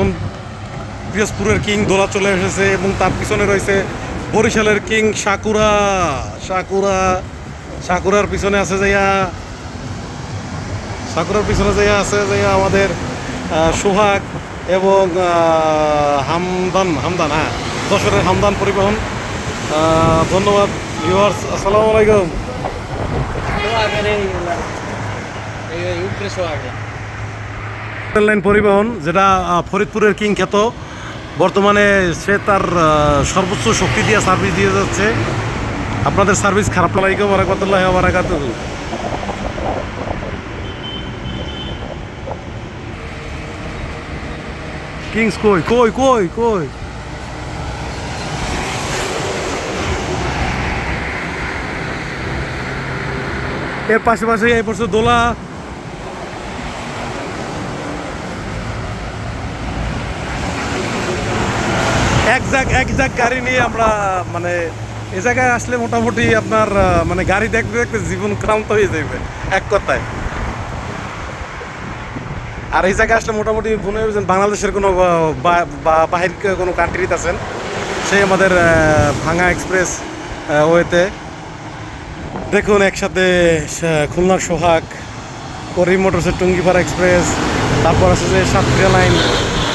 এখন পিরোজপুরের কিং দোলা চলে এসেছে এবং তার পিছনে রয়েছে বরিশালের কিং সাকুরা। সাকুরা, সাকুরার পিছনে আছে যাইয়া, সাকুরার পিছনে যাইয়া আছে যাইয়া আমাদের সোহাগ এবং হামদান হামদান হ্যাঁ যশোরের হামদান পরিবহন। ধন্যবাদ ভিউয়ার্স আসসালামু আলাইকুম। রেল লাইন পরিবহন, যেটা ফরিদপুরের কিং খ্যাত বর্তমানে সে তার সর্বোচ্চ শক্তি দিয়ে সার্ভিস দিয়ে যাচ্ছে। আপনাদের সার্ভিস খারাপ লাগাইকে বারাকাতুল্লাহ বারাকাতু কিংস কই কই কই কই? এর পাশে পাশে এই পড়ছে দোলা। এক জাগ এক জাগ গাড়ি নিয়ে আমরা মানে এ জায়গায় আসলে মোটামুটি আপনার মানে গাড়ি দেখতে দেখতে জীবন ক্লান্ত হয়ে যাবে এক কথায়। আর এই জায়গায় আসলে মোটামুটি মনে হয় যে বাংলাদেশের কোনো বাহির কোনো কান্ট্রিতে আছেন, সেই আমাদের ভাঙা এক্সপ্রেস ওয়েতে। দেখুন, একসাথে, সা- খুলনার সোহাগ, করিম মোটরসের টুঙ্গিপাড়া এক্সপ্রেস তারপর আছে যে সাতক্ষীরা লাইন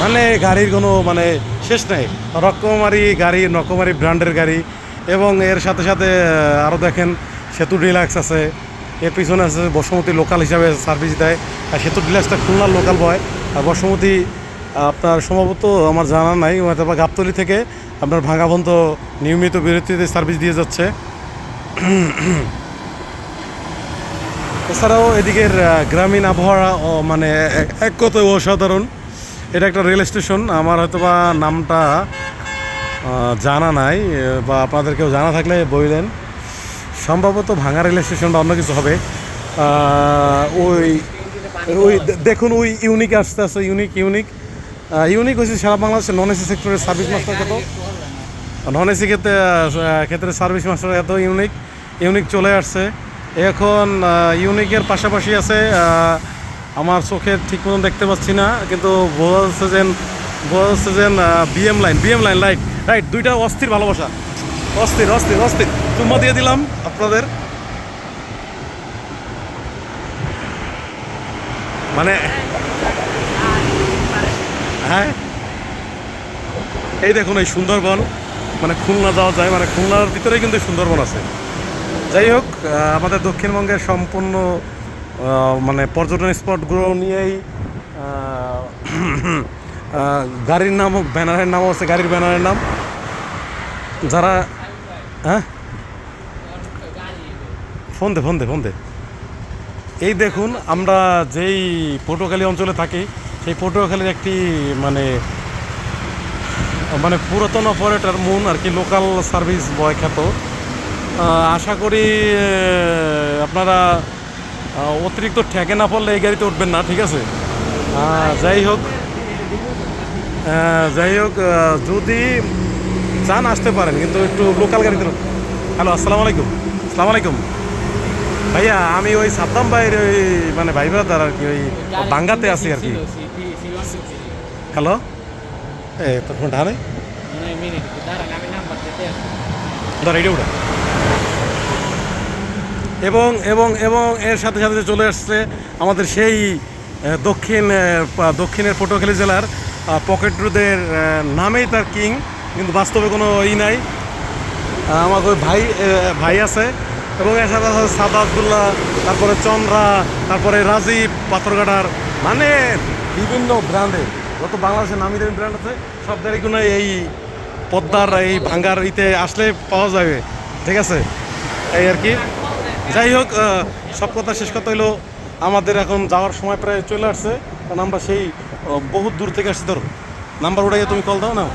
মানে গাড়ির কোনো মানে শেষ নেই। রকমারি গাড়ি রকমারি ব্র্যান্ডের গাড়ি এবং এর সাথে সাথে আরও দেখেন, সেতু ডিলাক্স আছে। এর পিছনে আছে বসমতি লোকাল হিসাবে সার্ভিস দেয়। আর সেতু ডিলাক্সটা খুলনার লোকাল বয় আর বসমতি, আপনার সম্ভবত আমার জানা নাই বা গাবতলি থেকে আপনার ভাঙাবন্ত নিয়মিত বিরতিতে সার্ভিস দিয়ে যাচ্ছে। এছাড়াও এদিকের গ্রামীণ আবহাওয়া মানে এক কথায় অসাধারণ। এটা একটা রেল স্টেশন। আমার হয়তো বা নামটা জানা নাই বা আপনাদের কেউ জানা থাকলে বললেন। সম্ভবত ভাঙা রেল স্টেশন বা অন্য কিছু হবে। ওই ওই দেখুন, ওই ইউনিক আসতে আসতে, ইউনিক ইউনিক। ইউনিক হয়েছে সারা বাংলাদেশের নন এসি সেক্টরের সার্ভিস মাস্টার কত নন এসি ক্ষেত্রে ক্ষেত্রে সার্ভিস মাস্টার এত ইউনিক ইউনিক চলে আসছে। এখন ইউনিকের পাশাপাশি আছে আমার চোখে ঠিক মতন দেখতে পাচ্ছি না, কিন্তু বোঝা যাচ্ছে যে বোঝা যাচ্ছে যে BM line BM line light right দুইটা অস্থির ভালোবাসা। অস্থির অস্থির অস্থির। চুম্মা দিয়ে দিলাম আপনাদের। মানে হ্যাঁ? এই দেখুন, এই সুন্দরবন মানে খুলনা যাওয়া যায় মানে খুলনার ভিতরেই কিন্তু সুন্দরবন আছে। যাই হোক আমাদের দক্ষিণবঙ্গের সম্পূর্ণ মানে পর্যটন স্পটগুলো নিয়েই গাড়ির নাম, ব্যানারের নাম আছে গাড়ির ব্যানারের নাম। যারা হ্যাঁ? ফোন দে ফোন দে ফোন দে। এই দেখুন, আমরা যেই পটুয়াখালী অঞ্চলে থাকি, সেই পটুয়াখালীর একটি মানে মানে পুরাতন অপারেটর মুন আর কি লোকাল সার্ভিস বয় খ্যাত আশা করি আপনারা অতিরিক্ত ঠেকে না পড়লে এই গাড়িতে উঠবেন না ঠিক আছে? যাই হোক যাই হোক যদি চান আসতে পারেন কিন্তু একটু লোকাল গাড়িতে হ্যালো আসসালামু আলাইকুম। আসসালামু আলাইকুম। ভাইয়া আমি ওই সাদ্দাম ভাইয়ের ওই মানে ভাই ব্রাদার আর কি ওই বাঙ্গাতে আছি আর কি। হ্যালো এ তোর ফোনটা হারে ধর এইটা উঠা। এবং এবং এবং এর সাথে সাথে চলে আসছে আমাদের সেই দক্ষিণ দক্ষিণের পটুয়াখালী জেলার পকেট রোদের নামেই তার কিং, কিন্তু বাস্তবে কোনো ই নাই। ওই ভাই ভাই আছে এবং এর সাথে আছে সাদা আবদুল্লাহ, তারপরে চন্দ্রা, তারপরে রাজীব, পাথরঘাটার মানে বিভিন্ন ব্র্যান্ডের যত বাংলাদেশের নামি দামি ব্র্যান্ড আছে, সব গাড়িগুলো এই পদ্মার, এই ভাঙ্গার ইতে আসলে পাওয়া যাবে। ঠিক আছে? এই আর কি। যাই হোক সব কথা শেষ কথা হলো আমাদের এখন যাওয়ার সময় প্রায় চলে আসছে। কারণ আমরা সেই বহুত দূর থেকে আসছি, ধরো। নাম্বার ওটাকে তুমি কল দাও না।